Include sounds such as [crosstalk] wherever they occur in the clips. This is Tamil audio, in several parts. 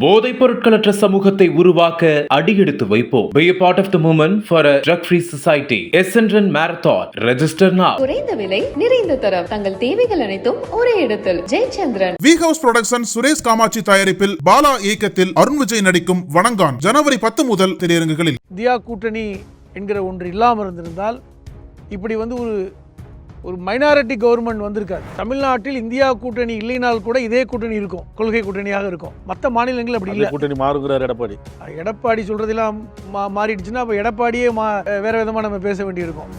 போதைப் பொருட்களற்ற சமூகத்தை உருவாக்க அடியெடுத்து வைப்போம் Be a part of the movement for a drug-free society. Essendon Marathon. Register now. குறைந்த விலை நிறைந்த தரம் தங்கள் தேவைகள் அனைத்தும் ஒரே இடத்தில் Jayachandran V house production Suresh Kamatchi தயாரிப்பில் பாலா இயக்கத்தில் அருண் விஜய் நடிக்கும் வணங்கான் ஜனவரி பத்து முதல் திரையரங்குகளில் இந்தியா கூட்டணி என்கிற ஒன்று இல்லாமல் இருந்திருந்தால் இப்படி வந்து ஒரு ஒரு மைனாரிட்டி கவர்மெண்ட் வந்திருக்காது தமிழ்நாட்டில் இந்தியா கூட்டணி இல்லைனால் கூட இதே கூட்டணி இருக்கும். கொள்கை கூட்டணியாக இருக்கும். மற்ற மாநிலங்கள் அப்படி இல்லை. கூட்டணி மாறுங்கிறார் எடப்பாடி. எடப்பாடி சொல்றதெல்லாம் மா மாறிடுச்சுன்னா அப்போ எடப்பாடியே மா வேற விதமாக நம்ம பேச வேண்டியிருக்கும்.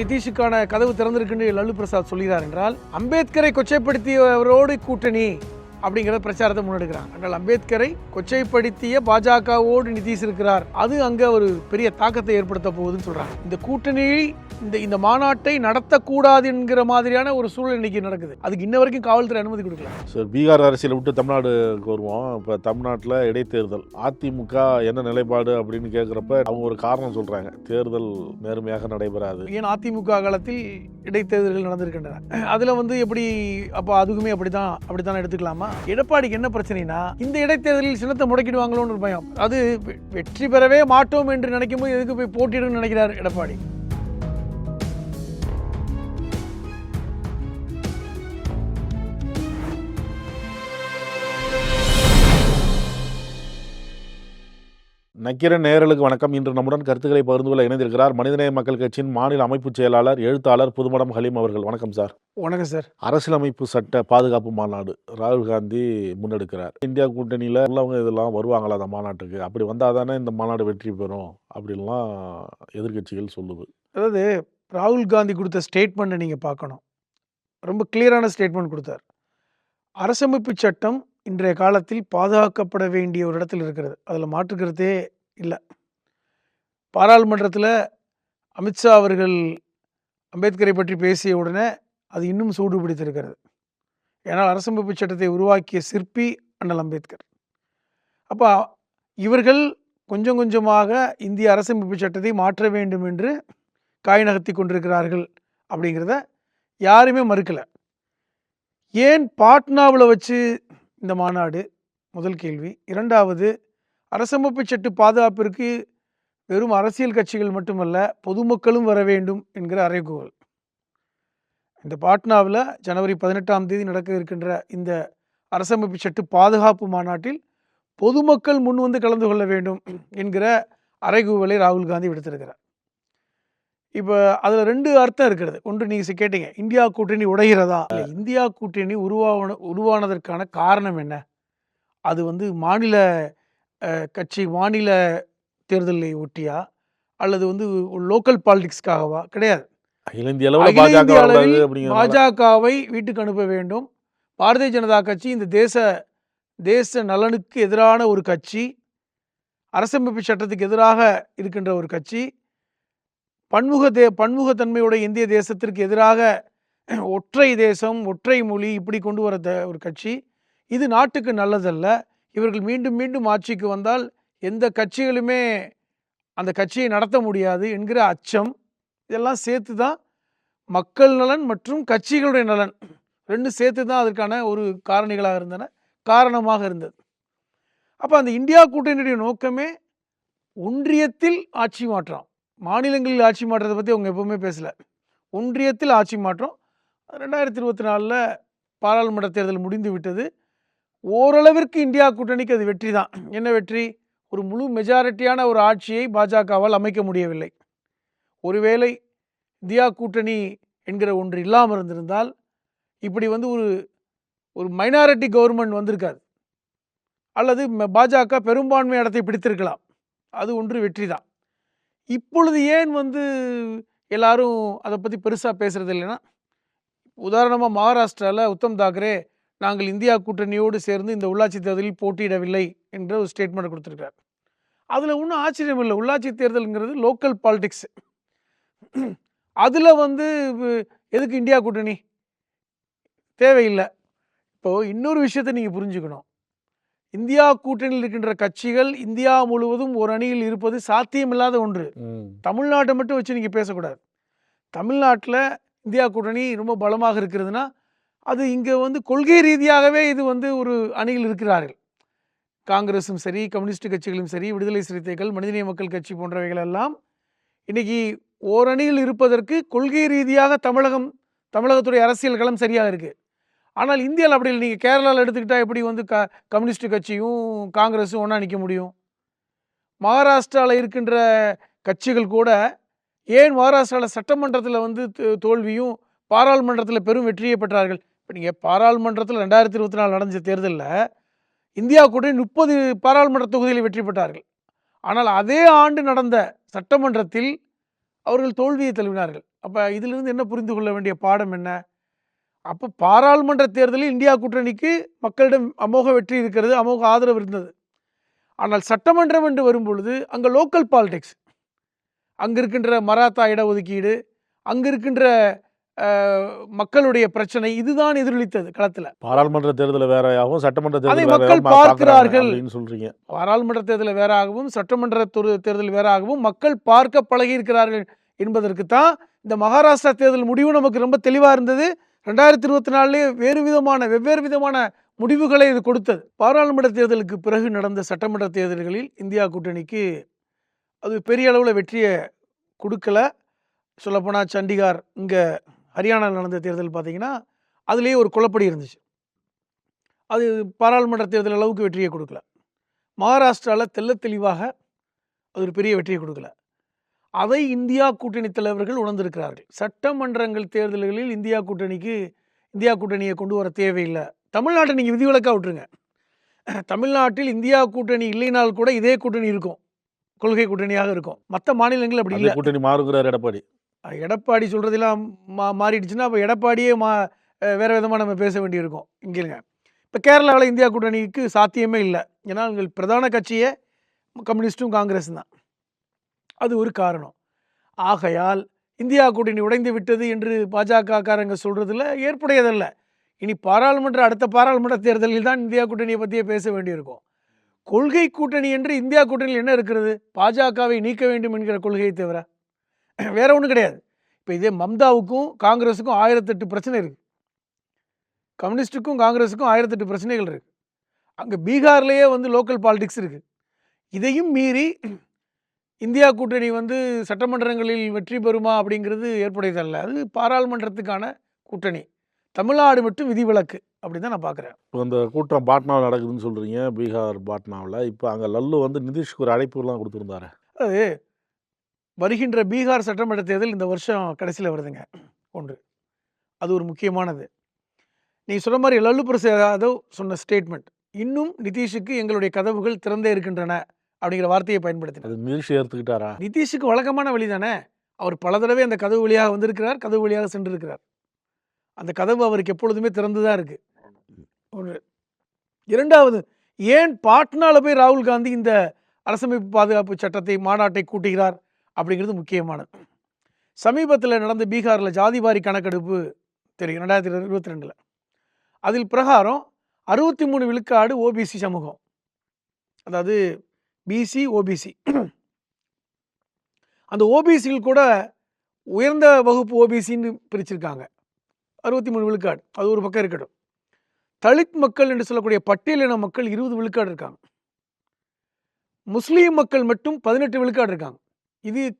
நிதிஷுக்கான கதவு திறந்திருக்குன்னு லல்லு பிரசாத் சொல்கிறார் என்றால் அம்பேத்கரை கொச்சைப்படுத்தியவரோடு கூட்டணி அப்படிங்கிற பிரச்சாரத்தை முன்னெடுக்கிறாங்க. ஆனால் அம்பேத்கரை கொச்சைப்படுத்திய பாஜகவோடு நிதிஷ் இருக்கிறார். அது அங்க ஒரு பெரிய தாக்கத்தை ஏற்படுத்த போகுதுன்னு சொல்றாங்க. இந்த கூட்டணியை இந்த இந்த மாநாட்டை நடத்தக்கூடாது என்கிற மாதிரியான ஒரு சூழல் இன்னைக்கு நடக்குது. அதுக்கு இன்ன வரைக்கும் காவல்துறை அனுமதி கொடுக்கல. சரி பீகார் அரசியலை விட்டு தமிழ்நாடுக்கு வருவோம் இப்போ தமிழ்நாட்டில் இடைத்தேர்தல். அதிமுக என்ன நிலைப்பாடு அப்படின்னு கேட்குறப்ப அவங்க ஒரு காரணம் சொல்கிறாங்க தேர்தல் நேர்மையாக நடைபெறாது. ஏன் அதிமுக காலத்தில் இடைத்தேர்தல்கள் நடந்திருக்கின்றன? அதுல வந்து எப்படி அப்போ அதுக்குமே அப்படிதான் அப்படித்தான் எடுத்துக்கலாமா? எடப்பாடிக்கு என்ன பிரச்சனைனா இந்த இடைத்தேர்தலில் சின்னத்தை முடக்கிடுவாங்களோன்னு ஒரு பயம். அது வெ- வெற்றி பெறவே மாட்டோம் என்று நினைக்கும் போது எதுக்கு போய் போட்டியிடணும்னு நினைக்கிறார் எடப்பாடி? நக்கிர நேயர்களுக்கு வணக்கம். இன்று நம்முடன் கருத்துக்களை பகிர்ந்து கொள்ள இணைந்திருக்கிறார் மனிதநேய மக்கள் கட்சியின் மாநில அமைப்புச் செயலாளர் எழுத்தாளர் புதுமடம் ஹலீம் அவர்கள். வணக்கம் சார். வணக்கம் சார். அரசியலமைப்பு சட்ட பாதுகாப்பு மாநாடு ராகுல் காந்தி முன்னெடுக்கிறார். இந்தியா கூட்டணியில் உள்ளவங்க இதெல்லாம் வருவாங்களா அந்த மாநாட்டுக்கு? அப்படி வந்தால் தானே இந்த மாநாடு வெற்றி பெறும்? அப்படின்லாம் எதிர்க்கட்சிகள் சொல்லுது. அதாவது ராகுல் காந்தி கொடுத்த ஸ்டேட்மெண்ட்டை நீங்கள் பார்க்கணும். ரொம்ப கிளியரான ஸ்டேட்மெண்ட் கொடுத்தார். அரசமைப்பு சட்டம் இன்றைய காலத்தில் பாதுகாக்கப்பட வேண்டிய ஒரு இடத்தில் இருக்கிறது. அதில் மாற்றுக்கிறதே இல்லை. பாராளுமன்றத்தில் அமித்ஷா அவர்கள் அம்பேத்கரை பற்றி பேசிய உடனே அது இன்னும் சூடு பிடித்திருக்கிறது. ஏன்னால் அரசமைப்பு சட்டத்தை உருவாக்கிய சிற்பி அண்ணல் அம்பேத்கர். அப்போ இவர்கள் கொஞ்சம் கொஞ்சமாக இந்திய அரசமைப்பு சட்டத்தை மாற்ற வேண்டும் என்று காய் நகர்த்தி கொண்டிருக்கிறார்கள் அப்படிங்கிறத யாருமே மறுக்கலை. ஏன் பாட்னாவில் வச்சு இந்த மாநாடு? முதல் கேள்வி. இரண்டாவது அரசமைப்பு சட்ட பாதுகாப்பிற்கு வெறும் அரசியல் கட்சிகள் மட்டுமல்ல பொதுமக்களும் வர வேண்டும் என்கிற அறைகூவல் இந்த பாட்னாவில் ஜனவரி பதினெட்டாம் தேதி நடக்க இருக்கின்ற இந்த அரசமைப்பு சட்ட பாதுகாப்பு மாநாட்டில் பொதுமக்கள் முன் வந்து கலந்து கொள்ள வேண்டும் என்கிற அறைகூவலை ராகுல் காந்தி விடுத்திருக்கிறார். இப்போ அதில் ரெண்டு அர்த்தம் இருக்கிறது. ஒன்று நீங்கள் கேட்டீங்க இந்தியா கூட்டணி உடைகிறதா? இல்ல, இந்தியா கூட்டணி உருவான உருவானதற்கான காரணம் என்ன? அது வந்து மாநில கட்சி மாநில தேர்தலை ஒட்டியா? அல்லது வந்து லோக்கல் பாலிடிக்ஸ்க்காகவா? கிடையாது. பாஜகவை வீட்டுக்கு அனுப்ப வேண்டும். பாரதிய ஜனதா கட்சி இந்த தேச தேச நலனுக்கு எதிரான ஒரு கட்சி அரசமைப்பு சட்டத்துக்கு எதிராக இருக்கின்ற ஒரு கட்சி பன்முக தே பன்முகத்தன்மையோட இந்திய தேசத்திற்கு எதிராக ஒற்றை தேசம் ஒற்றை மொழி இப்படி கொண்டு வர த- ஒரு கட்சி. இது நாட்டுக்கு நல்லதல்ல. இவர்கள் மீண்டும் மீண்டும் ஆட்சிக்கு வந்தால் எந்த கட்சிகளுமே அந்த கட்சியை நடத்த முடியாது என்கிற அச்சம். இதெல்லாம் சேர்த்து தான் மக்கள் நலன் மற்றும் கட்சிகளுடைய நலன் ரெண்டும் சேர்த்து தான் அதற்கான ஒரு காரணிகளாக இருந்தன காரணமாக இருந்தது. அப்போ அந்த இந்தியா கூட்டணியுடைய நோக்கமே ஒன்றியத்தில் ஆட்சி மாற்றம். மாநிலங்களில் ஆட்சி மாற்றத்தை பற்றி அவங்க எப்பவுமே பேசலை. ஒன்றியத்தில் ஆட்சி மாற்றம் ரெண்டாயிரத்தி இருபத்தி நாலில் பாராளுமன்ற தேர்தல் முடிந்து விட்டது. ஓரளவிற்கு இந்தியா கூட்டணிக்கு அது வெற்றி தான். என்ன வெற்றி? ஒரு முழு மெஜாரிட்டியான ஒரு ஆட்சியை பாஜகவால் அமைக்க முடியவில்லை. ஒருவேளை இந்தியா கூட்டணி என்கிற ஒன்று இல்லாமல் இருந்திருந்தால் இப்படி வந்து ஒரு ஒரு மைனாரிட்டி கவர்மெண்ட் வந்திருக்காது. அல்லது ம- பாஜக பெரும்பான்மை இடத்தை பிடித்திருக்கலாம். அது ஒன்று வெற்றி தான். இப்பொழுது ஏன் வந்து எல்லாரும் அதை பற்றி பெருசாக பேசுறது இல்லைன்னா உதாரணமாக மகாராஷ்டிராவில் உத்தம் தாக்கரே நாங்கள் இந்தியா கூட்டணியோடு சேர்ந்து இந்த உள்ளாட்சி தேர்தலில் போட்டியிடவில்லை என்ற ஒரு ஸ்டேட்மெண்ட் கொடுத்துருக்காரு அதில் ஒன்றும் ஆச்சரியம் இல்லை. உள்ளாட்சி தேர்தலுங்கிறது லோக்கல் பாலிடிக்ஸ் அதில் வந்து எதுக்கு இந்தியா கூட்டணி? தேவையில்லை. இப்போது இன்னொரு விஷயத்தை நீங்கள் புரிஞ்சுக்கணும். இந்தியா கூட்டணியில் இருக்கின்ற கட்சிகள் இந்தியா முழுவதும் ஒரு அணியில் இருப்பது சாத்தியமில்லாத ஒன்று. தமிழ்நாட்டை மட்டும் வச்சு நீங்கள் பேசக்கூடாது. தமிழ்நாட்டில் இந்தியா கூட்டணி ரொம்ப பலமாக இருக்கிறதுனா அது இங்கே வந்து கொள்கை ரீதியாகவே இது வந்து ஒரு அணியில் இருக்கிறார்கள். காங்கிரஸும் சரி கம்யூனிஸ்ட் கட்சிகளும் சரி விடுதலை சிறுத்தைகள் மனிதநேய மக்கள் கட்சி போன்றவைகள் எல்லாம் இன்னைக்கு ஓரணியில் இருப்பதற்கு கொள்கை ரீதியாக தமிழகம் தமிழகத்துடைய அரசியல் களம் சரியாக இருக்குது ஆனால் இந்தியாவில் அப்படி இல்லை. நீங்கள் கேரளாவில் எடுத்துக்கிட்டால் எப்படி வந்து க கம்யூனிஸ்ட் கட்சியும் காங்கிரஸும் ஒன்றா நிற்க முடியும்? மகாராஷ்டிராவில் இருக்கின்ற கட்சிகள் கூட ஏன் மகாராஷ்டிராவில் சட்டமன்றத்தில் வந்து தோ- தோல்வியும் பாராளுமன்றத்தில் பெரும் வெற்றியை பெற்றார்கள்? இப்போ நீங்கள் பாராளுமன்றத்தில் ரெண்டாயிரத்தி இருபத்தி நாலு நடந்த தேர்தலில் இந்தியா கூட முப்பது பாராளுமன்ற தொகுதியில் வெற்றி பெற்றார்கள். ஆனால் அதே ஆண்டு நடந்த சட்டமன்றத்தில் அவர்கள் தோல்வியை தழுவினார்கள். அப்போ இதிலிருந்து என்ன புரிந்து கொள்ள வேண்டிய பாடம் என்ன? அப்போ பாராளுமன்ற தேர்தலில் இந்தியா கூட்டணிக்கு மக்களிடம் அமோக வெற்றி இருக்கிறது அமோக ஆதரவு இருந்தது. ஆனால் சட்டமன்றம் என்று வரும்பொழுது அங்கே லோக்கல் பாலிடிக்ஸ். அங்கே இருக்கின்ற மராத்தா இடஒதுக்கீடு அங்கே இருக்கின்ற மக்களுடைய பிரச்சனை இதுதான் எதிரொலித்தது களத்தில். பாராளுமன்ற தேர்தல் வேறையாகவும் சட்டமன்ற அதை மக்கள் பார்க்கிறார்கள். சொல்றீங்க. பாராளுமன்ற தேர்தல் வேறாகவும் சட்டமன்ற தொரு- தேர்தல் வேறாகவும் மக்கள் பார்க்க பழகி இருக்கிறார்கள் என்பதற்கு தான் இந்த மகாராஷ்டிரா தேர்தல் முடிவு நமக்கு ரொம்ப தெளிவாக இருந்தது. ரெண்டாயிரத்தி இருபத்தி நாலுலேயே வேறு விதமான வெவ்வேறு விதமான முடிவுகளை இது கொடுத்தது. பாராளுமன்ற தேர்தலுக்கு பிறகு நடந்த சட்டமன்ற தேர்தல்களில் இந்தியா கூட்டணிக்கு அது பெரிய அளவில் வெற்றியை கொடுக்கல. சொல்லப்போனால் சண்டிகார் இங்கே ஹரியானாவில் நடந்த தேர்தல் பார்த்தீங்கன்னா அதுலேயே ஒரு குழப்படி இருந்துச்சு. அது பாராளுமன்ற தேர்தல் அளவுக்கு வெற்றியை கொடுக்கல. மகாராஷ்டிராவில் தெல்ல தெளிவாக அது ஒரு பெரிய வெற்றியை கொடுக்கல. அதை இந்தியா கூட்டணி தலைவர்கள் உணர்ந்திருக்கிறார்கள். சட்டமன்றங்கள் தேர்தல்களில் இந்தியா கூட்டணிக்கு இந்தியா கூட்டணியை கொண்டு வர தேவையில்லை. தமிழ்நாட்டை நீங்கள் விதிவிலக்காக விட்டுருங்க. தமிழ்நாட்டில் இந்தியா கூட்டணி இல்லைனால் கூட இதே கூட்டணி இருக்கும். கொள்கை கூட்டணியாக இருக்கும். மற்ற மாநிலங்கள் அப்படி இல்லை. கூட்டணி மாறுகிறார் எடப்பாடி. எடப்பாடி சொல்கிறதெல்லாம் மா மாறிடுச்சுன்னா அப்போ எடப்பாடியே மா வேற விதமாக நம்ம பேச வேண்டியிருக்கும். இங்கேங்க இப்போ கேரளாவில் இந்தியா கூட்டணிக்கு சாத்தியமே இல்லை. ஏன்னா உங்கள் பிரதான கட்சியே கம்யூனிஸ்ட்டும் காங்கிரஸும் தான். அது ஒரு காரணம். ஆகையால் இந்தியா கூட்டணி உடைந்து விட்டது என்று பாஜகக்காரங்க சொல்கிறதுல ஏற்புடையதல்ல. இனி பாராளுமன்ற அடுத்த பாராளுமன்ற தேர்தலில் தான் இந்தியா கூட்டணியை பற்றியே பேச வேண்டியிருக்கும். கொள்கை கூட்டணி என்று இந்தியா கூட்டணியில் என்ன இருக்கிறது? பாஜகவை நீக்க வேண்டும் என்கிற கொள்கையை தவிர. [clears throat] வேற ஒன்றும் கிடையாது. இப்போ இதே மம்தாவுக்கும் காங்கிரஸுக்கும் ஆயிரத்தெட்டு பிரச்சனை இருக்குது கம்யூனிஸ்ட்டுக்கும் காங்கிரஸுக்கும் ஆயிரத்தெட்டு பிரச்சனைகள் இருக்குது அங்கே பீகார்லேயே வந்து லோக்கல் பாலிடிக்ஸ் இருக்குது இதையும் மீறி இந்தியா கூட்டணி வந்து சட்டமன்றங்களில் வெற்றி பெறுமா அப்படிங்கிறது ஏற்புடையதல்ல. அது பாராளுமன்றத்துக்கான கூட்டணி. தமிழ்நாடு மட்டும் விதிவிலக்கு அப்படி தான் நான் பார்க்குறேன் இப்போ இந்த கூட்டம் பாட்னாவில் நடக்குதுன்னு சொல்றீங்க பீகார் பாட்னாவில். இப்போ அங்கே லல்லு வந்து நிதிஷ்க்கு ஒரு அழைப்புலாம் கொடுத்துருந்தாரு. அது வருகின்ற பீகார் சட்டமன்ற தேர்தல் இந்த வருஷம் கடைசியில் வருதுங்க. ஒன்று. அது ஒரு முக்கியமானது. நீ சொன்ன மாதிரி லல்லு பிரசாத் யாதவ் சொன்ன ஸ்டேட்மெண்ட் இன்னும் நிதிஷுக்கு எங்களுடைய கதவுகள் திறந்தே இருக்கின்றன. அப்படிங்கிற வார்த்தையை பயன்படுத்தினார். அது நிதிஷ் ஏற்றுக்கிட்டாரா நிதிஷுக்கு வழக்கமான வழி தானே? அவர் பல தடவை அந்த கதவு வழியாக வந்திருக்கிறார் கதவு வழியாக சென்றிருக்கிறார். அந்த கதவு அவருக்கு எப்பொழுதுமே திறந்து தான் இருக்கு. ஒன்று இரண்டாவது ஏன் பாட்னால போய் ராகுல் காந்தி இந்த அரசமைப்பு பாதுகாப்பு சட்டத்தை மாநாட்டை கூட்டுகிறார் அப்படிங்கிறது முக்கியமானது. சமீபத்தில் நடந்த பீகாரில் ஜாதிவாரி கணக்கெடுப்பு தெரியும் ரெண்டாயிரத்தி இருபத்தி ரெண்டில் அதில் பிரகாரம் அறுபத்தி மூணு விழுக்காடு ஓபிசி சமூகம். அதாவது பிசி ஓபிசி அந்த ஓபிசிகள் கூட உயர்ந்த வகுப்பு ஓபிசின்னு பிரிச்சிருக்காங்க. அறுபத்தி மூணு விழுக்காடு. அது ஒரு பக்கம் இருக்கட்டும். தலித் மக்கள் என்று சொல்லக்கூடிய பட்டியலின மக்கள் இருபது விழுக்காடு இருக்காங்க. முஸ்லீம் மக்கள் மட்டும் பதினெட்டு விழுக்காடு இருக்காங்க. இது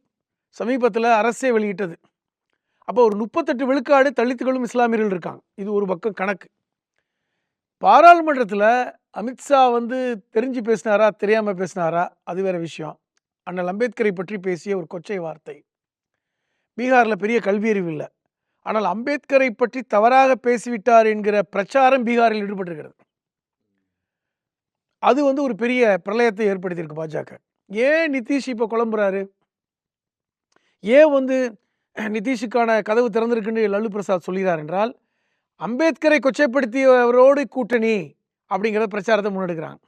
சமீபத்தில் அரசே வெளியிட்டது. அப்போ ஒரு முப்பத்தெட்டு விழுக்காடு தலித்துகளும் இஸ்லாமியர்கள் இருக்காங்க. இது ஒரு பக்கம் கணக்கு. பாராளுமன்றத்தில் அமித்ஷா வந்து தெரிஞ்சு பேசினாரா தெரியாமல் பேசினாரா? அது வேறு விஷயம். அண்ணல் அம்பேத்கரை பற்றி பேசிய ஒரு கொச்சை வார்த்தை. பீகாரில் பெரிய கல்வியறிவு இல்லை. ஆனால் அம்பேத்கரை பற்றி தவறாக பேசிவிட்டார் என்கிற பிரச்சாரம் பீகாரில் ஈடுபட்டிருக்கிறது. அது வந்து ஒரு பெரிய பிரளயத்தை ஏற்படுத்தியிருக்கு பாஜக. ஏன் நிதிஷ் இப்போ குழம்புறாரு? ஏன் வந்து நிதிஷுக்கான கதவு திறந்திருக்குன்னு லல்லு பிரசாத் சொல்கிறார் என்றால் அம்பேத்கரை கொச்சைப்படுத்தியவரோடு கூட்டணி அப்படிங்கிற பிரச்சாரத்தை முன்னெடுக்கிறாங்க.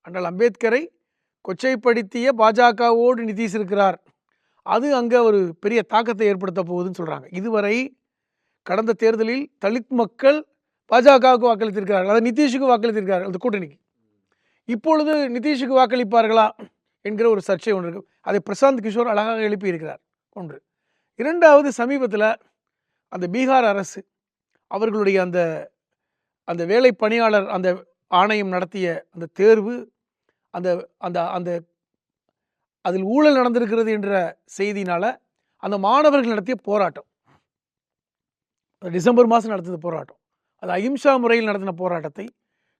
ஆனால் அம்பேத்கரை கொச்சைப்படுத்திய பாஜகவோடு நிதிஷ் இருக்கிறார். அது அங்கே ஒரு பெரிய தாக்கத்தை ஏற்படுத்த போகுதுன்னு சொல்கிறாங்க இதுவரை கடந்த தேர்தலில் தலித் மக்கள் பாஜகவுக்கு வாக்களித்திருக்கிறார்கள். அதாவது நிதிஷுக்கு வாக்களித்திருக்கிறார்கள் அந்த கூட்டணிக்கு. இப்பொழுது நிதிஷுக்கு வாக்களிப்பார்களா என்கிற ஒரு சர்ச்சை ஒன்று இருக்கு. அதை பிரசாந்த் கிஷோர் அழகாக எழுப்பியிருக்கிறார். ஒன்று. இரண்டாவது சமீபத்தில் அந்த பீகார் அரசு அவர்களுடைய அந்த அந்த வேலை பணியாளர் அந்த ஆணையம் நடத்திய அந்த தேர்வு அந்த அந்த அந்த அதில் ஊழல் நடந்திருக்கிறது என்ற செய்தினால் அந்த மாணவர்கள் நடத்திய போராட்டம். டிசம்பர் மாதம் நடத்தின போராட்டம். அது அஹிம்சா முறையில் நடத்தின போராட்டத்தை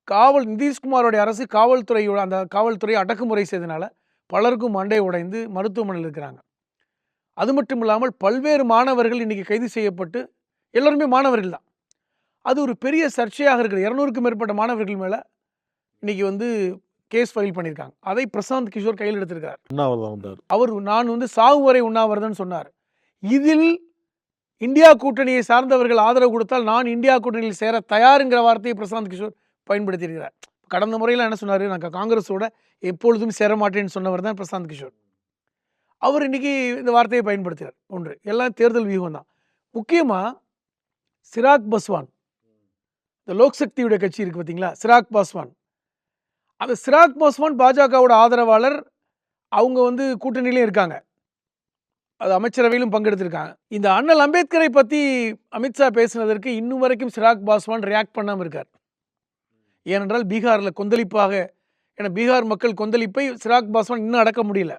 காவல் நிதிஷ்குமாரோடைய அரசு காவல்துறையோட அந்த காவல்துறை அடக்குமுறை செய்தனால பலருக்கும் மண்டை உடைந்து மருத்துவமனையில் இருக்கிறாங்க. அது மட்டும் இல்லாமல் பல்வேறு மாணவர்கள் இன்றைக்கி கைது செய்யப்பட்டு எல்லோருமே மாணவர்கள் தான். அது ஒரு பெரிய சர்ச்சையாக இருக்குது இரநூறுக்கும் மேற்பட்ட மாணவர்கள் மேலே இன்னைக்கு வந்து கேஸ் ஃபைல் பண்ணியிருக்காங்க அதை பிரசாந்த் கிஷோர் கையில் எடுத்திருக்கிறார். உண்ணாவிரதம் வந்தார். அவர் நான் வந்து சாவு வரை உண்ணாவிரதம்னு சொன்னார். இதில் இந்தியா கூட்டணியை சார்ந்தவர்கள் ஆதரவு கொடுத்தால் நான் இந்தியா கூட்டணியில் சேர தயாருங்கிற வார்த்தையை பிரசாந்த் கிஷோர் பயன்படுத்தியிருக்கிறார். கடந்த முறையில் என்ன சொன்னார்? நான் காங்கிரஸோட எப்பொழுதும் சேர மாட்டேன்னு சொன்னவர் தான் பிரசாந்த் கிஷோர். அவர் இன்னைக்கு இந்த வார்த்தையை பயன்படுத்துகிறார் ஒன்று எல்லாம் தேர்தல் வியூகம் தான் முக்கியமாக சிராக் பஸ்வான் இந்த லோக்சக்தியுடைய கட்சி இருக்குது பார்த்தீங்களா சிராக் பாஸ்வான். அந்த சிராக் பாஸ்வான் பாஜகவோட ஆதரவாளர் அவங்க வந்து கூட்டணியிலையும் இருக்காங்க. அது அமைச்சரவையிலும் பங்கெடுத்திருக்காங்க. இந்த அண்ணல் அம்பேத்கரை பற்றி அமித்ஷா பேசினதற்கு இன்னும் வரைக்கும் சிராக் பாஸ்வான் ரியாக்ட் பண்ணாமல் இருக்கார். ஏனென்றால் பீகாரில் கொந்தளிப்பாக ஏன்னா பீகார் மக்கள் கொந்தளிப்பை சிராக் பாஸ்வான் இன்னும் அடக்க முடியல.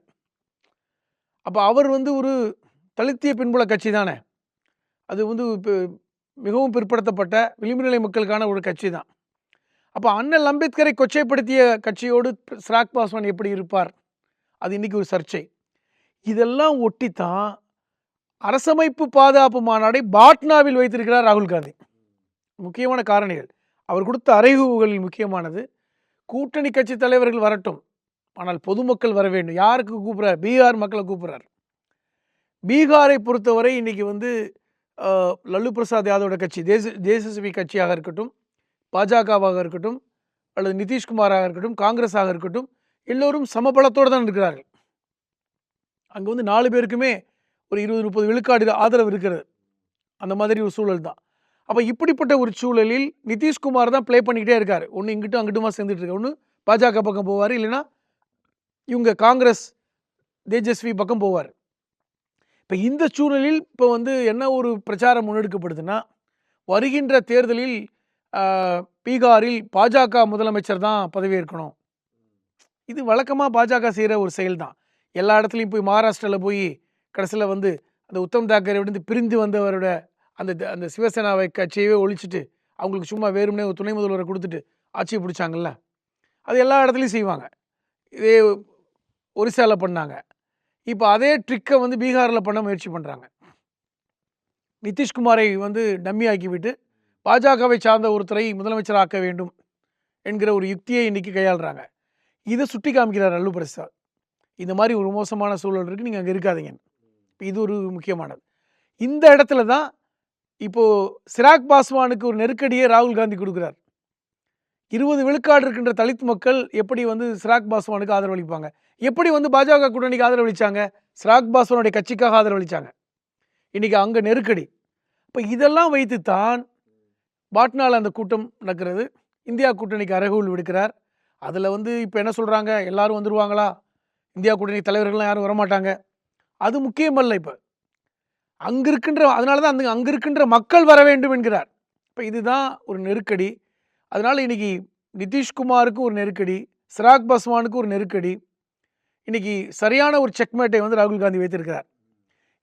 அப்போ அவர் வந்து ஒரு தலித்திய பின்புல கட்சி தானே. அது வந்து இப்போ மிகவும் பிற்படுத்தப்பட்ட விளிம்புநிலை மக்களுக்கான ஒரு கட்சி தான். அப்போ அண்ணல் அம்பேத்கரை கொச்சைப்படுத்திய கட்சியோடு சிராக் பாஸ்வான் எப்படி இருப்பார்? அது இன்னைக்கு ஒரு சர்ச்சை. இதெல்லாம் ஒட்டித்தான் அரசமைப்பு பாதுகாப்பு மாநாடை பாட்னாவில் வைத்திருக்கிறார் ராகுல் காந்தி. முக்கியமான காரணிகள். அவர் கொடுத்த அறைகூவுகளில் முக்கியமானது. கூட்டணி கட்சி தலைவர்கள் வரட்டும். ஆனால் பொதுமக்கள் வர வேண்டும். யாருக்கு கூப்பிட்றார்? பீகார் மக்களை கூப்பிட்றார். பீகாரை பொறுத்தவரை இன்னைக்கு வந்து லல்லு பிரசாத் யாதவோட கட்சி தேச தேசசபி கட்சியாக இருக்கட்டும் பாஜகவாக இருக்கட்டும் அல்லது நிதிஷ்குமாராக இருக்கட்டும் காங்கிரஸாக இருக்கட்டும் எல்லோரும் சமபலத்தோடு தான் இருக்கிறார்கள். அங்கே வந்து நாலு பேருக்குமே ஒரு இருபது முப்பது விழுக்காடு ஆதரவு இருக்கிறது. அந்த மாதிரி ஒரு சூழல் தான். அப்போ இப்படிப்பட்ட ஒரு சூழலில் நிதிஷ்குமார் தான் ப்ளே பண்ணிக்கிட்டே இருக்கார். ஒன்று இங்கிட்டும் அங்கிட்டுமா சேர்ந்துட்டு இருக்காரு ஒன்று பாஜக பக்கம் போவார் இல்லைன்னா இவங்க காங்கிரஸ் தேஜஸ்வி பக்கம் போவார். இப்போ இந்த சூழலில் இப்போ வந்து என்ன ஒரு பிரச்சாரம் முன்னெடுக்கப்படுதுன்னா வருகின்ற தேர்தலில் பீகாரில் பாஜக முதலமைச்சர் தான் பதவியேற்கணும். இது வழக்கமாக பாஜக செய்கிற ஒரு செயல் தான் எல்லா இடத்துலையும் போய் மகாராஷ்டிராவில் போய் கடைசியில் வந்து அந்த உத்தம் தாக்கரே விழுந்து பிரிந்து வந்தவரோட அந்த அந்த சிவசேனாவை கட்சியவே ஒழிச்சிட்டு அவங்களுக்கு சும்மா வேறும்னே ஒரு துணை முதல்வரை கொடுத்துட்டு ஆட்சியை பிடிச்சாங்கல்ல அது எல்லா இடத்துலையும் செய்வாங்க. இதே ஒரிசாவில் பண்ணாங்க. இப்போ அதே ட்ரிக்கை வந்து பீகாரில் பண்ண முயற்சி பண்ணுறாங்க நிதிஷ்குமாரை வந்து டம்மி ஆக்கிவிட்டு பாஜகவை சார்ந்த ஒருத்தரை முதலமைச்சராக்க வேண்டும் என்கிற ஒரு யுக்தியை இன்னைக்கு கையாளுறாங்க. இதை சுட்டி காமிக்கிறார் அல்லு பிரசாத். இந்த மாதிரி ஒரு மோசமான சூழல் இருக்குது நீங்கள் அங்கே இருக்காதீங்க. இது ஒரு முக்கியமானது. இந்த இடத்துல தான் இப்போது சிராக் பாஸ்வானுக்கு ஒரு நெருக்கடியை ராகுல் காந்தி கொடுக்குறார். இருபது விழுக்காடு இருக்கின்ற தலித் மக்கள் எப்படி வந்து சிராக் பாஸ்வானுக்கு ஆதரவளிப்பாங்க எப்படி வந்து பாஜக கூட்டணிக்கு ஆதரவளித்தாங்க சிராக் பாஸ்வானுடைய கட்சிக்காக ஆதரவளித்தாங்க இன்னைக்கு அங்கே நெருக்கடி. இப்போ இதெல்லாம் வைத்துத்தான் பாட்னாவில் அந்த கூட்டம் நடக்கிறது. இந்தியா கூட்டணிக்கு அறைகூல் விடுக்கிறார் அதில் வந்து இப்போ என்ன சொல்கிறாங்க எல்லோரும் வந்துடுவாங்களா இந்தியா கூட்டணி தலைவர்கள்லாம் யாரும் வரமாட்டாங்க. அது முக்கியமல்ல இப்போ. அங்கே இருக்கின்ற அதனால தான் அந்த அங்கே இருக்கின்ற மக்கள் வர வேண்டும் என்கிறார். இப்போ இதுதான் ஒரு நெருக்கடி. அதனால் இன்னைக்கு நிதிஷ்குமாருக்கு ஒரு நெருக்கடி. சிராக் பஸ்வானுக்கு ஒரு நெருக்கடி. இன்னைக்கு சரியான ஒரு செக்மேட்டை வந்து ராகுல் காந்தி வைத்திருக்கிறார்.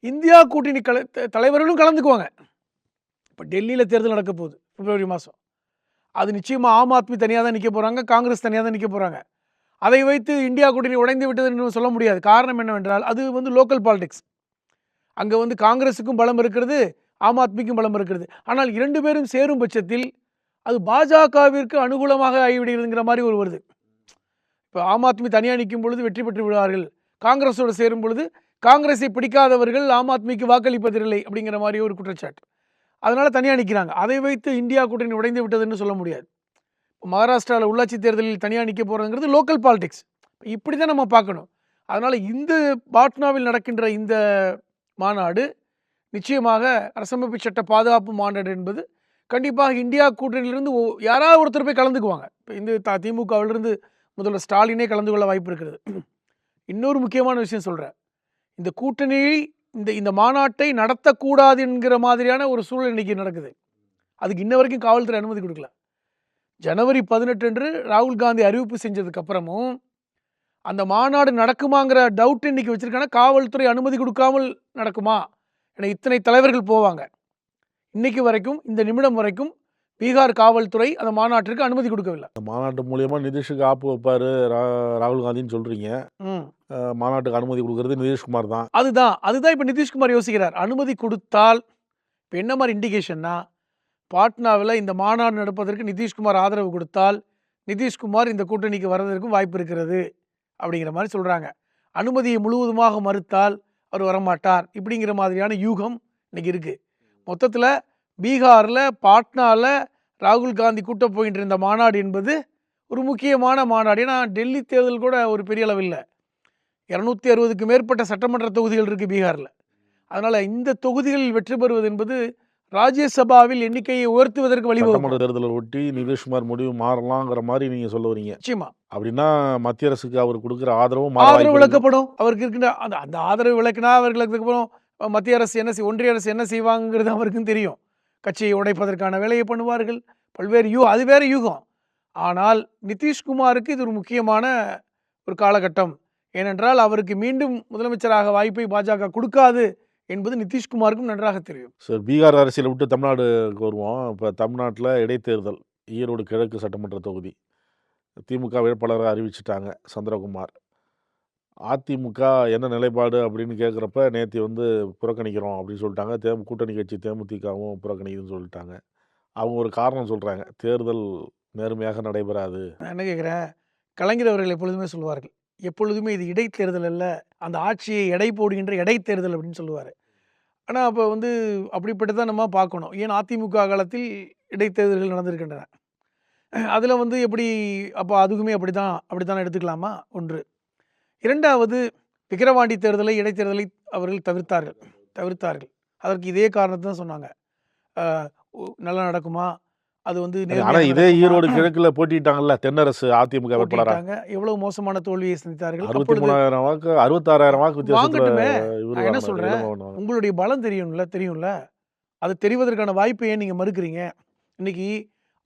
இந்தியா கூட்டணி கல த- தலைவர்களும் கலந்துக்குவாங்க. இப்போ டெல்லியில் தேர்தல் நடக்க போகுது பிப்ரவரி மாதம் அது நிச்சயமாக ஆம் ஆத்மி தனியாக தான் நிற்க போகிறாங்க காங்கிரஸ் தனியாக தான் நிற்க போகிறாங்க அதை வைத்து இந்தியா கூட்டணி உடைந்து விட்டதுன்னு சொல்ல முடியாது. காரணம் என்னவென்றால் அது வந்து லோக்கல் பாலிடிக்ஸ் அங்கே வந்து காங்கிரஸுக்கும் பலம் இருக்கிறது ஆம் ஆத்மிக்கும் பலம் இருக்கிறது. ஆனால் இரண்டு பேரும் சேரும் பட்சத்தில் அது பாஜகவிற்கு அனுகூலமாக ஆகிவிடுகிறதுங்கிற மாதிரி ஒரு வருது. இப்போ ஆம் ஆத்மி தனியாக நிற்கும் பொழுது வெற்றி பெற்று விடுவார்கள். காங்கிரஸோடு சேரும் பொழுது காங்கிரஸை பிடிக்காதவர்கள் ஆம் ஆத்மிக்கு வாக்களிப்பதில்லை அப்படிங்கிற மாதிரி ஒரு குற்றச்சாட்டு. அதனால் தனியாக நிற்கிறாங்க அதை வைத்து இந்தியா கூட்டணி உடைந்து விட்டதுன்னு சொல்ல முடியாது. மகாராஷ்டிராவில் உள்ளாட்சி தேர்தலில் தனியாக நிற்க போகிறதுங்கிறது லோக்கல் பாலிடிக்ஸ் இப்படி தான் நம்ம பார்க்கணும். அதனால் இந்த பாட்னாவில் நடக்கின்ற இந்த மாநாடு நிச்சயமாக அரசமைப்பு சட்ட பாதுகாப்பு மாநாடு என்பது கண்டிப்பாக இந்தியா கூட்டணியிலிருந்து யாராவது ஒருத்தர் போய் கலந்துக்குவாங்க. இப்போ இந்த த திமுகவிலிருந்து முதல்வர் ஸ்டாலினே கலந்து கொள்ள வாய்ப்பு இருக்கிறது இன்னொரு முக்கியமான விஷயம் சொல்கிறேன் இந்த கூட்டணியை இந்த இந்த மாநாட்டை நடத்தக்கூடாது என்கிற மாதிரியான ஒரு சூழல் இன்னைக்கு நடக்குது. அதுக்கு இன்ன வரைக்கும் காவல்துறை அனுமதி கொடுக்கல. ஜனவரி பதினெட்டு அன்று ராகுல் காந்தி அறிவிப்பு செஞ்சதுக்கு அப்புறமும் அந்த மாநாடு நடக்குமாங்கிற டவுட் இன்னைக்கு வச்சிருக்காங்கன்னா காவல்துறை அனுமதி கொடுக்காமல் நடக்குமா? என இத்தனை தலைவர்கள் போவாங்க. இன்னைக்கு வரைக்கும் இந்த நிமிடம் வரைக்கும் பீகார் காவல்துறை அந்த மாநாட்டிற்கு அனுமதி கொடுக்கவில்லை. இந்த மாநாட்டு மூலியமா நிதிஷுக்கு ஆப்பு வைப்பாரு ரா- ராகுல் காந்தின்னு சொல்றீங்க. ம். அஹ் மாநாட்டுக்கு அனுமதி கொடுக்கறது நிதிஷ்குமார் தான். அதுதான் அதுதான் இப்போ நிதிஷ்குமார் யோசிக்கிறார். அனுமதி கொடுத்தால் இப்போ என்ன மாதிரி இண்டிகேஷன்னா பாட்னாவில் இந்த மாநாடு நடப்பதற்கு நிதிஷ்குமார் ஆதரவு கொடுத்தால் நிதிஷ்குமார் இந்த கூட்டணிக்கு வர்றதற்கும் வாய்ப்பு இருக்கிறது அப்படிங்கிற மாதிரி சொல்கிறாங்க அனுமதியை முழுவதுமாக மறுத்தால் அவர் வரமாட்டார் இப்படிங்கிற மாதிரியான யூகம் இன்னைக்கு இருக்குது மொத்தத்தில் பீகாரில் பாட்னாவில் ராகுல் காந்தி கூட்ட போயிட்டு இருந்த மாநாடு என்பது ஒரு முக்கியமான மாநாடு. ஏன்னா டெல்லி தேர்தல் கூட ஒரு பெரிய அளவில் இல்லை இரநூத்தி அறுபதுக்கு மேற்பட்ட சட்டமன்ற தொகுதிகள் இருக்குது பீகாரில். அதனால் இந்த தொகுதிகளில் வெற்றி பெறுவது என்பது ராஜ்யசபாவில் எண்ணிக்கையை உயர்த்துவதற்கு வழிவகுக்கும். தேர்தலை ஒட்டி நிதிஷ்குமார் முடிவு மாறலாங்கிற மாதிரி நீங்க சொல்ல வரீங்க. நிச்சயமா. அப்படின்னா மத்திய அரசுக்கு அவர் கொடுக்குற ஆதரவும் ஆதரவு. விளக்கப்படும். அவருக்கு இருக்கின்ற அந்த அந்த ஆதரவு விளக்குனா அவர்களுக்கு அப்புறம் மத்திய அரசு என்ன செய் ஒன்றிய அரசு என்ன செய்வாங்கிறது அவருக்கும் தெரியும். கட்சியை உடைப்பதற்கான வேலையை பண்ணுவார்கள். பல்வேறு யூ அது வேற யூகம். ஆனால் நிதிஷ்குமாருக்கு இது ஒரு முக்கியமான ஒரு காலகட்டம். ஏனென்றால் அவருக்கு மீண்டும் முதலமைச்சராக வாய்ப்பை பாஜக கொடுக்காது என்பது நிதிஷ்குமாருக்கும் நன்றாக தெரியும். சார் பீகார் அரசியலை விட்டு தமிழ்நாடுக்கு வருவோம் இப்போ தமிழ்நாட்டில் இடைத்தேர்தல் ஈரோடு கிழக்கு சட்டமன்ற தொகுதி திமுக வேட்பாளராக அறிவிச்சிட்டாங்க சந்திரகுமார். அதிமுக என்ன நிலைப்பாடு அப்படின்னு கேட்குறப்ப நேற்று வந்து புறக்கணிக்கிறோம் அப்படின்னு சொல்லிட்டாங்க. தே கூட்டணி கட்சி தேமுதிகவும் புறக்கணிக்குதுன்னு சொல்லிட்டாங்க. அவங்க ஒரு காரணம் சொல்கிறாங்க தேர்தல் நேர்மையாக நடைபெறாது. நான் என்ன கேட்குறேன்? கலைஞர் அவர்கள் எப்பொழுதுமே சொல்லுவார்கள் எப்பொழுதுமே இது இடைத்தேர்தல் அல்ல அந்த ஆட்சியை எடை போடுகின்ற இடைத்தேர்தல் அப்படின்னு சொல்லுவார். ஆனால் அப்போ வந்து அப்படிப்பட்டதான் நம்ம பார்க்கணும். ஏன் அதிமுக காலத்தில் இடைத்தேர்தல்கள் நடந்திருக்கின்றன? அதில் வந்து எப்படி அப்போ அதுக்குமே அப்படி தான் அப்படி தான் எடுத்துக்கலாமா? ஒன்று. இரண்டாவது விக்கிரவாண்டி தேர்தலை இடைத்தேர்தலை அவர்கள் தவிர்த்தார்கள். தவிர்த்தார்கள். அதற்கு இதே காரணத்தை தான் சொன்னாங்க நல்லா நடக்குமா? அது வந்து ஆனால் இதே? ஈரோடு கிழக்குல போட்டிட்டாங்கல்ல தென்னரசு அதிமுக வேட்பாளராக எவ்வளவு மோசமான தோல்வியை சந்தித்தார்கள். அறுபத்தி மூணாயிரம் வாக்கு அறுபத்தாறாயிரம் வாக்கு வித்தியாசத்துல என்ன வாங்கினாரு. உங்களுடைய பலம் தெரியும்ல தெரியும்ல? அது தெரிவதற்கான வாய்ப்பை ஏன் நீங்க மறுக்கிறீங்க? இன்னைக்கு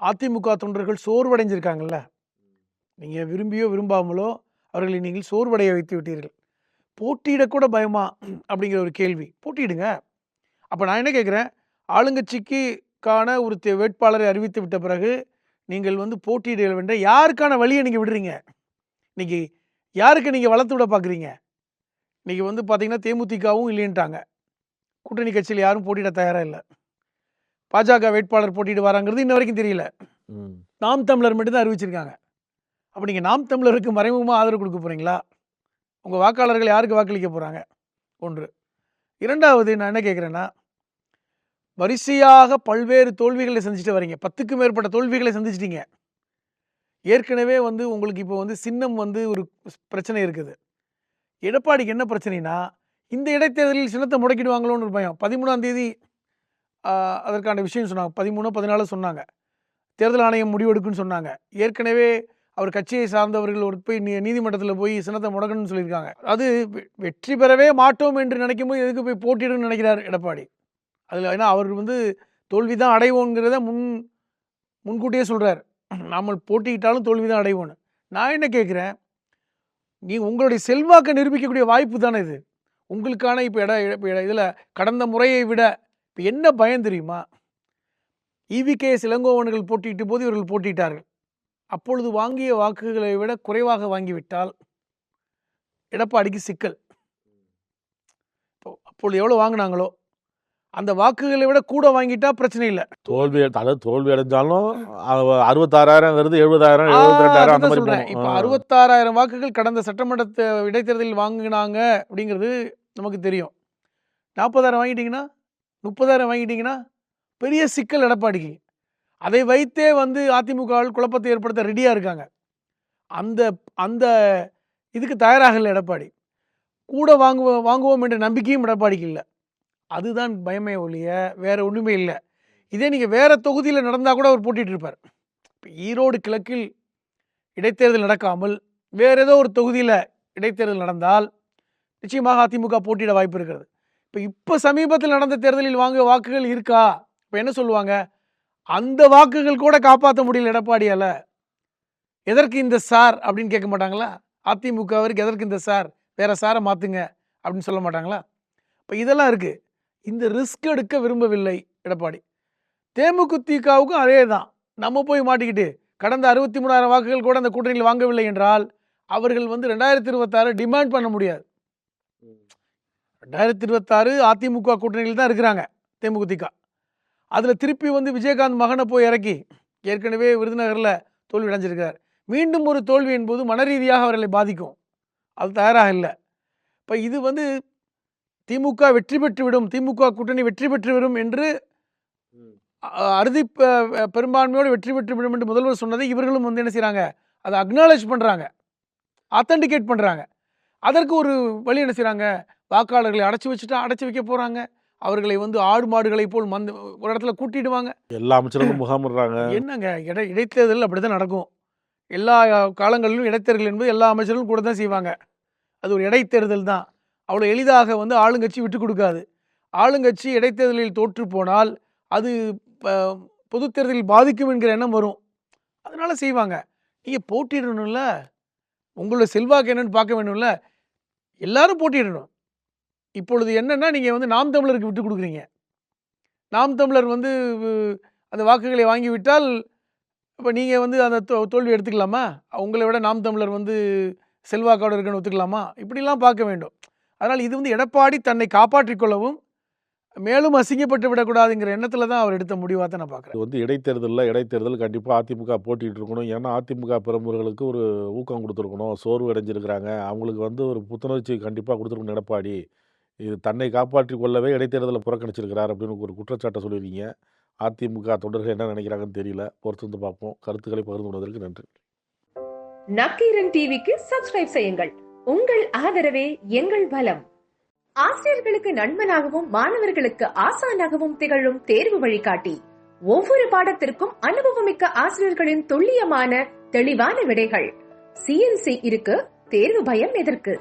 அதிமுக தொண்டர்கள் சோர்வடைஞ்சிருக்காங்கல்ல. நீங்க விரும்பியோ விரும்பாமலோ அவர்களை நீங்கள் சோர்வடைய வைத்து விட்டீர்கள். போட்டியிடக்கூட பயமா? அப்படிங்கிற ஒரு கேள்வி. போட்டியிடுங்க. அப்ப நான் என்ன கேட்குறேன்? ஆளுங்கட்சிக்குக்கான ஒரு வேட்பாளரை அறிவித்து விட்ட பிறகு நீங்கள் வந்து போட்டியிட வேண்ட யாருக்கான வழியை நீங்க விடுறீங்க? இன்னைக்கு யாருக்கு நீங்க வளர்த்து விட பார்க்குறீங்க இன்னைக்கு வந்து பார்த்தீங்கன்னா தேமுதிகவும் இல்லைன்ட்டாங்க. கூட்டணி கட்சியில் யாரும் போட்டியிட தயாராக இல்லை. பாஜக வேட்பாளர் போட்டியிடுவாராங்கிறது இன்ன வரைக்கும் தெரியல. நாம் தமிழர் மட்டும் தான் அறிவிச்சிருக்காங்க. அப்போ நீங்கள் நாம் தமிழருக்கு மறைமுகமாக ஆதரவு கொடுக்க போகிறீங்களா உங்கள் வாக்காளர்கள் யாருக்கு வாக்களிக்க போகிறாங்க ஒன்று. இரண்டாவது நான் என்ன கேட்குறேன்னா வரிசையாக பல்வேறு தோல்விகளை சந்திச்சுட்டு வரீங்க. பத்துக்கும் மேற்பட்ட தோல்விகளை சந்திச்சிட்டீங்க. ஏற்கனவே வந்து உங்களுக்கு இப்போ வந்து சின்னம் வந்து ஒரு பிரச்சனை இருக்குது. எடப்பாடிக்கு என்ன பிரச்சனைனா இந்த இடைத்தேர்தலில் சின்னத்தை முடக்கிடுவாங்களோன்னு ஒரு பயம். பதிமூணாம் தேதி அதற்கான விஷயம் சொன்னாங்க. பதிமூணு பதினாலு சொன்னாங்க. தேர்தல் ஆணையம் முடிவெடுக்குன்னு சொன்னாங்க. ஏற்கனவே அவர் கட்சியை சார்ந்தவர்கள் ஒரு போய் நீ நீதிமன்றத்தில் போய் சின்னத்தை முடக்கணும்னு சொல்லியிருக்காங்க. அது வெ- வெற்றி பெறவே மாட்டோம் என்று நினைக்கும் போது எதுக்கு போய் போட்டியிடணும்னு நினைக்கிறார் எடப்பாடி? அதில் ஏன்னா அவர் வந்து தோல்வி தான் அடைவோங்கிறத முன் முன்கூட்டியே சொல்கிறார் நாமல் போட்டியிட்டாலும் தோல்வி தான் அடைவோன்னு. நான் என்ன கேட்குறேன் நீ உங்களுடைய செல்வாக்கை நிரூபிக்கக்கூடிய வாய்ப்பு தானே இது. உங்களுக்கான இப்போ இட இப்போ இதில் கடந்த முறையை விட இப்போ என்ன பயம் தெரியுமா? இவிகே இளங்கோவன்கள் போட்டியிட்ட போது இவர்கள் போட்டியிட்டார்கள். அப்பொழுது வாங்கிய வாக்குகளை விட குறைவாக வாங்கிவிட்டால் எடப்பாடிக்கு சிக்கல். இப்போ அப்பொழுது எவ்வளோ வாங்கினாங்களோ அந்த வாக்குகளை விட கூட வாங்கிட்டா பிரச்சனை இல்லை. தோல்வி அதாவது தோல்வி அடைஞ்சாலும் அவ- அறுபத்தாறாயிரங்கிறது எழுபதாயிரம் அந்த மாதிரி இப்போ. அறுபத்தாறாயிரம் வாக்குகள் கடந்த சட்டமன்ற இடைத்தேர்தலில் வாங்கினாங்க அப்படிங்கிறது நமக்கு தெரியும். நாற்பதாயிரம் வாங்கிட்டீங்கன்னா முப்பதாயிரம் வாங்கிட்டீங்கன்னா பெரிய சிக்கல் எடப்பாடிக்கு. அதை வைத்தே வந்து அதிமுக குழப்பத்தை ஏற்படுத்த ரெடியாக இருக்காங்க. அந்த அந்த இதுக்கு தயாராகல எடப்பாடி. கூட வாங்குவோம் வாங்குவோம் என்ற நம்பிக்கையும் எடப்பாடிக்கு இல்லை. அதுதான் பயமே ஒழிய வேறு ஒன்றுமே இல்லை. இதே நீங்கள் வேறு தொகுதியில் நடந்தால் கூட அவர் போட்டிகிட்டு இருப்பார். இப்போ ஈரோடு கிழக்கில் இடைத்தேர்தல் நடக்காமல் வேறு ஏதோ ஒரு தொகுதியில் இடைத்தேர்தல் நடந்தால் நிச்சயமாக அதிமுக போட்டியிட வாய்ப்பு இருக்கிறது. இப்போ இப்போ சமீபத்தில் நடந்த தேர்தலில் வாங்க வாக்குகள் இருக்கா? இப்போ என்ன சொல்லுவாங்க? அந்த வாக்குகள் கூட காப்பாற்ற முடியல எடப்பாடியால. எதற்கு இந்த சார் அப்படின்னு கேட்க மாட்டாங்களா? அதிமுகவிற்கு எதற்கு இந்த சார்? வேற சாரை மாத்துங்க அப்படின்னு சொல்ல மாட்டாங்களா? இப்போ இதெல்லாம் இருக்கு. இந்த ரிஸ்க் எடுக்க விரும்பவில்லை எடப்பாடி. தேமுதிகவுக்கும் அதே தான். நம்ம போய் மாட்டிக்கிட்டு கடந்த அறுபத்தி மூணாயிரம் வாக்குகள் கூட அந்த கூட்டணியில் வாங்கவில்லை என்றால் அவர்கள் வந்து ரெண்டாயிரத்தி இருபத்தாறு டிமாண்ட் பண்ண முடியாது. ரெண்டாயிரத்தி இருபத்தாறு அதிமுக கூட்டணியில் தான் இருக்கிறாங்க தேமுதிக. அதில் திருப்பி வந்து விஜயகாந்த் மகனை போய் இறக்கி ஏற்கனவே விருதுநகரில் தோல்வி அடைஞ்சிருக்கார். மீண்டும் ஒரு தோல்வி என்பது மனரீதியாக அவர்களை பாதிக்கும். அது தயாராக இல்லை. இப்போ இது வந்து திமுக வெற்றி பெற்றுவிடும் திமுக கூட்டணி வெற்றி பெற்றுவிடும் என்று அறுதி பெரும்பான்மையோடு வெற்றி பெற்றுவிடும் என்று முதல்வர் சொன்னதை இவர்களும் வந்து என்ன செய்கிறாங்க அதை அக்னாலேஜ் பண்ணுறாங்க ஆத்தென்டிகேட் பண்ணுறாங்க அதற்கு ஒரு வழி என்ன செய்கிறாங்க வாக்காளர்களை அடைச்சி வச்சுட்டா அடைச்சி வைக்க போகிறாங்க அவர்களை வந்து ஆடு மாடுகளை போல் மந்த ஒரு இடத்துல கூட்டிடுவாங்க. எல்லா அமைச்சர்களும் முகாமிடுறாங்க. என்னங்க இடை இடைத்தேர்தல் அப்படி தான் நடக்கும். எல்லா காலங்களிலும் இடைத்தேர்தல் என்பது எல்லா அமைச்சர்களும் கூட தான் செய்வாங்க. அது ஒரு இடைத்தேர்தல் தான். அவ்வளோ எளிதாக வந்து ஆளுங்கட்சி விட்டு கொடுக்காது. ஆளுங்கட்சி இடைத்தேர்தலில் தோற்று போனால் அது ப- பொதுத் தேர்தலில் பாதிக்கும் என்கிற எண்ணம் வரும். அதனால செய்வாங்க. நீங்கள் போட்டியிடணும்ல. உங்களோட செல்வாக்கு என்னன்னு பார்க்க வேணும்ல. எல்லாரும் போட்டியிடணும். இப்பொழுது என்னென்னா நீங்கள் வந்து நாம் தமிழருக்கு விட்டு கொடுக்குறீங்க. நாம் தமிழர் வந்து அந்த வாக்குகளை வாங்கிவிட்டால் இப்போ நீங்கள் வந்து அந்த தோ- தோல்வி எடுத்துக்கலாமா? உங்களை விட நாம் தமிழர் வந்து செல்வாக்கோடு இருக்குன்னு ஒத்துக்கலாமா? இப்படிலாம் பார்க்க வேண்டும். அதனால் இது வந்து எடப்பாடி தன்னை காப்பாற்றிக்கொள்ளவும் மேலும் அசிங்கப்பட்டு விடக்கூடாதுங்கிற எண்ணத்தில் தான் அவர் எடுத்த முடிவாக தான் நான் பார்க்குறேன். வந்து இடைத்தேர்தலில் இடைத்தேர்தல் கண்டிப்பாக அதிமுக போட்டிகிட்டு இருக்கணும். ஏன்னா அதிமுக பிரமுகர்களுக்கு ஒரு ஊக்கம் கொடுத்துருக்கணும். சோர்வு அடைஞ்சிருக்கிறாங்க. அவங்களுக்கு வந்து ஒரு புத்துணர்ச்சி கண்டிப்பாக கொடுத்துருக்கணும் எடப்பாடி. இது தன்னை காப்பாற்றி கொள்ளவே இடைத்தேர்தலில் புறக்கணிச்சிருக்கிறார் அப்படின்னு ஒரு குற்றச்சாட்டை சொல்லியிருக்கீங்க. அதிமுக தொண்டர்கள் என்ன நினைக்கிறாங்கன்னு தெரியல. பொறுத்து வந்து பார்ப்போம். கருத்துக்களை பகிர்ந்து கொண்டதற்கு நன்றி. நக்கீரன் டிவிக்கு சப்ஸ்கிரைப் செய்யுங்கள். உங்கள் ஆதரவே எங்கள் பலம் ஆசிரியர்களுக்கு நண்பனாகவும் மாணவர்களுக்கு ஆசானாகவும் திகழும் தேர்வு வழிகாட்டி. ஒவ்வொரு பாடத்திற்கும் அனுபவமிக்க ஆசிரியர்களின் துல்லியமான தெளிவான விடைகள். சிஎன்சி இருக்கு. தேர்வு பயம் எதற்கு?